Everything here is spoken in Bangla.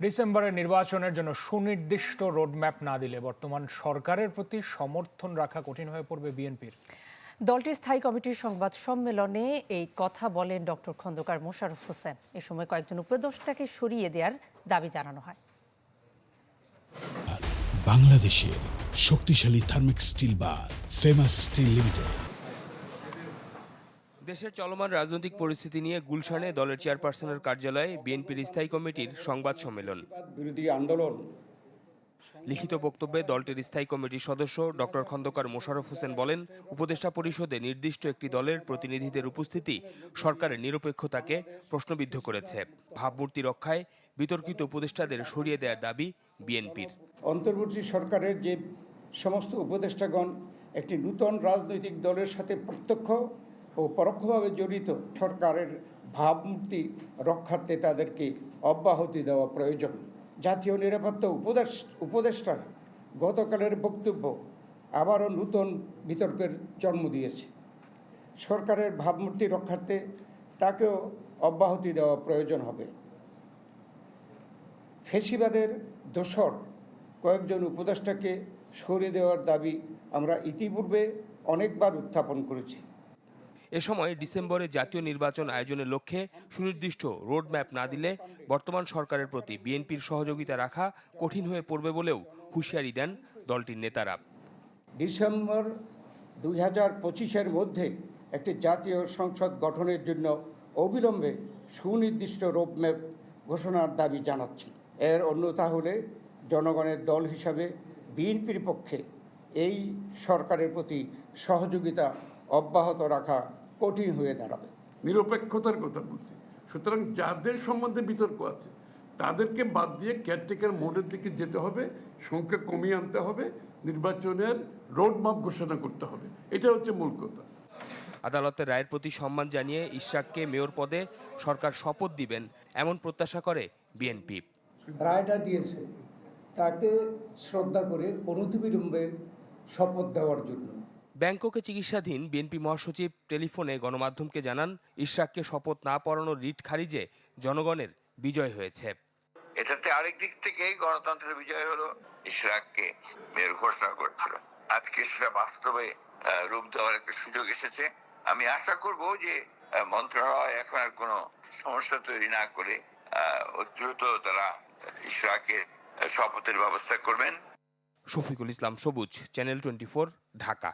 ডিসেম্বরের নির্বাচনের জন্য সুনির্দিষ্ট রোডম্যাপ না দিলে বর্তমান সরকারের প্রতি সমর্থন রাখা কঠিন হয়ে পড়বে বিএনপির। দলটির স্থায়ী কমিটির সংবাদ সম্মেলনে এই কথা বলেন ডক্টর খন্দকার মোশাররফ হোসেন। এ সময় কয়েকজন উপদেষ্টাকে সরিয়ে দেওয়ার দাবি জানানো হয়। বাংলাদেশের শক্তিশালী থার্মিক স্টিল বা ফেমাস স্টিল লিমিটেড দেশের চলমান রাজনৈতিক পরিস্থিতি নিয়ে গুলশানে দলের চেয়ারপারসনের কার্যালয়ে বিএনপির স্থায়ী কমিটির সংবাদ সম্মেলন। বিরোধী আন্দোলন। লিখিত বক্তব্যে দলটির স্থায়ী কমিটির সদস্য ডক্টর খন্দকার মোশাররফ হোসেন বলেন উপদেষ্টা পরিষদে নির্দিষ্ট একটি দলের প্রতিনিধিদের উপস্থিতি সরকারের নিরপেক্ষতাকে প্রশ্নবিদ্ধ করেছে। ভাবমূর্তি রক্ষায় বিতর্কিত উপদেষ্টাদের সরিয়ে দেওয়ার দাবি বিএনপির। অন্তর্বর্তী সরকারের যে সমস্ত উপদেষ্টাগণ একটি নূতন রাজনৈতিক দলের সাথে প্রত্যক্ষ ও পরোক্ষভাবে জড়িত সরকারের ভাবমূর্তি রক্ষার্থে তাদেরকে অব্যাহতি দেওয়া প্রয়োজন। জাতীয় নিরাপত্তা উপদেশ, উপদেষ্টার গতকালের বক্তব্য আবারও নূতন বিতর্কের জন্ম দিয়েছে। সরকারের ভাবমূর্তি রক্ষার্থে তাকেও অব্যাহতি দেওয়া প্রয়োজন হবে। ফেসিবাদের দোসর কয়েকজন উপদেষ্টাকে সরিয়ে দেওয়ার দাবি আমরা ইতিপূর্বে অনেকবার উত্থাপন করেছি। এ সময় ডিসেম্বরে জাতীয় নির্বাচন আয়োজনের লক্ষ্যে সুনির্দিষ্ট রোডম্যাপ না দিলে বর্তমান সরকারের প্রতি বিএনপির সহযোগিতা রাখা কঠিন হয়ে পড়বে বলেও হুঁশিয়ারি দেন দলটির নেতারা। ডিসেম্বর দুই হাজার পঁচিশের মধ্যে একটি জাতীয় সংসদ গঠনের জন্য অবিলম্বে সুনির্দিষ্ট রোডম্যাপ ঘোষণার দাবি জানাচ্ছি। এর অন্যথা হলে জনগণের দল হিসাবে বিএনপির পক্ষে এই সরকারের প্রতি সহযোগিতা অব্যাহত রাখা কঠিন হয়ে দাঁড়াবে। নিরপেক্ষতার কথা বলছি। সুতরাং যাদের সম্বন্ধে বিতর্ক আছে তাদেরকে বাদ দিয়ে কেয়ারটেকার মোডের দিকে যেতে হবে সংখ্যা কমিয়ে আনতে হবে নির্বাচনের রোডম্যাপ ঘোষণা করতে হবে। এটা হচ্ছে মূল কথা। আদালতের রায়ের প্রতি সম্মান জানিয়ে ইশরাককে মেয়র পদে সরকার শপথ দিবেন এমন প্রত্যাশা করে বিএনপি। রায়টা দিয়েছে। তাকে শ্রদ্ধা করে অনতিবিলম্বে শপথ দেওয়ার জন্য। ব্যাংককে চিকিৎসাধীন বিএনপি মহাসচিব টেলিফোনে গণমাধ্যমকে জানান ইশরাককে শপথ না পড়ানোর রিট খারিজে জনগণের বিজয় হয়েছে। এটাতে আরেক দিক থেকে গণতন্ত্রের বিজয় হলো ইশরাককে মেয়র ঘোষণা করছিল। আজকে সেটা বাস্তবে রূপ দেওয়ার একটা সুযোগ এসেছে। আমি আশা করব যে মন্ত্রণালয় এখন আর কোনো সমস্যা তৈরি না করে দ্রুত তারা ইশরাকের শপথের ব্যবস্থা করবেন। শফিকুল ইসলাম সবুজ চ্যানেল টোয়েন্টি ঢাকা।